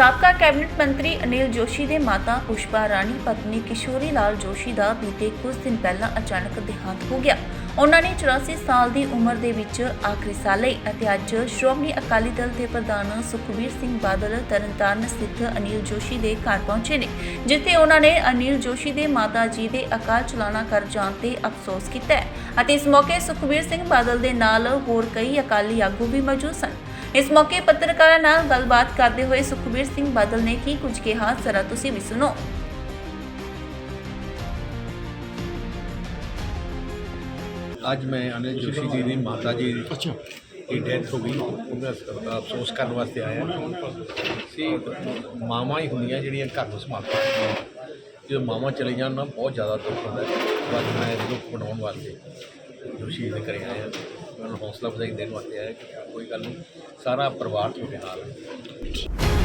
ਸਾਬਕਾ ਕੈਬਨਿਟ ਮੰਤਰੀ ਅਨਿਲ ਜੋਸ਼ੀ ਦੇ ਮਾਤਾ ਪੁਸ਼ਪਾ ਰਾਣੀ, ਪਤਨੀ ਕਿਸ਼ੋਰੀ ਲਾਲ ਜੋਸ਼ੀ ਦਾ ਬੀਤੇ ਕੁਝ ਦਿਨ ਪਹਿਲਾਂ ਅਚਾਨਕ ਦੇਹਾਂਤ ਹੋ ਗਿਆ। ਉਹਨਾਂ ਨੇ 84 ਸਾਲ ਦੀ ਉਮਰ ਦੇ ਵਿੱਚ ਆਖਰੀ ਸਾਹ ਲਈ ਅਤੇ ਅੱਜ ਸ਼੍ਰੋਮਣੀ ਅਕਾਲੀ ਦਲ ਦੇ ਪ੍ਰਧਾਨ ਸੁਖਬੀਰ ਸਿੰਘ ਬਾਦਲ, ਤਰਨਤਾਰਨ ਸਥਿਤ ਅਨਿਲ ਜੋਸ਼ੀ ਦੇ ਘਰ ਪਹੁੰਚੇ ਨੇ, ਜਿੱਥੇ ਉਹਨਾਂ ਨੇ ਅਨਿਲ ਜੋਸ਼ੀ ਦੇ ਮਾਤਾ ਜੀ ਦੇ ਅਕਾਲ ਚਲਾਣਾ ਕਰ ਜਾਣ ਤੇ ਅਫਸੋਸ ਕੀਤਾ ਅਤੇ ਇਸ ਮੌਕੇ ਸੁਖਬੀਰ ਸਿੰਘ ਬਾਦਲ ਦੇ ਨਾਲ ਹੋਰ ਕਈ ਅਕਾਲੀ ਆਗੂ ਵੀ ਮੌਜੂਦ ਸਨ। ਇਸ ਮੌਕੇ ਪੱਤਰਕਾਰਾਂ ਨਾਲ ਗੱਲਬਾਤ ਕਰਦੇ ਹੋਏ ਸੁਖਬੀਰ ਸਿੰਘ ਬਾਦਲ ਨੇ ਕੀ ਕੁਝ ਕਿਹਾ ਜ਼ਰਾ ਤੁਸੀਂ ਵੀ ਸੁਣੋ। ਅੱਜ ਮੈਂ ਅਨਿਲ ਜੋਸ਼ੀ ਜੀ ਦੀ ਮਾਤਾ ਜੀ ਦੀ ਡੈਥ ਹੋ ਗਈ। ਉਹਦਾ ਸ- ਅਫਸੋਸ ਕਰਨ ਵਾਸਤੇ ਆਇਆ। ਸੀ ਮਾਵਾਂ ਹੀ ਹੁੰਦੀਆਂ ਜਿਹੜੀਆਂ ਘਰ ਨੂੰ ਸੰਭਾਲਦੀਆਂ। ਜਦੋਂ ਮਾਵਾਂ ਚਲੇ ਜਾਣ ਨਾ ਬਹੁਤ ਜ਼ਿਆਦਾ ਦੁੱਖ ਹੁੰਦਾ। ਹੈ ਅੱਜ ਮੈਂ ਇਹ ਦੁੱਖ ਬਣਾਉਣ ਵਾਸਤੇ ਜੋਸ਼ੀ ਜੀ ਦੇ ਘਰੇ ਆਇਆ। ਉਹਨਾਂ ਹੌਸਲਾ ਅਫਜ਼ਾਈ ਦੇਣ ਵਾਸਤੇ ਆਇਆ ਕਿ ਕੋਈ ਗੱਲ ਨਹੀਂ, ਸਾਰਾ ਪਰਿਵਾਰ ਤੁਹਾਡੇ ਨਾਲ ਹੈ।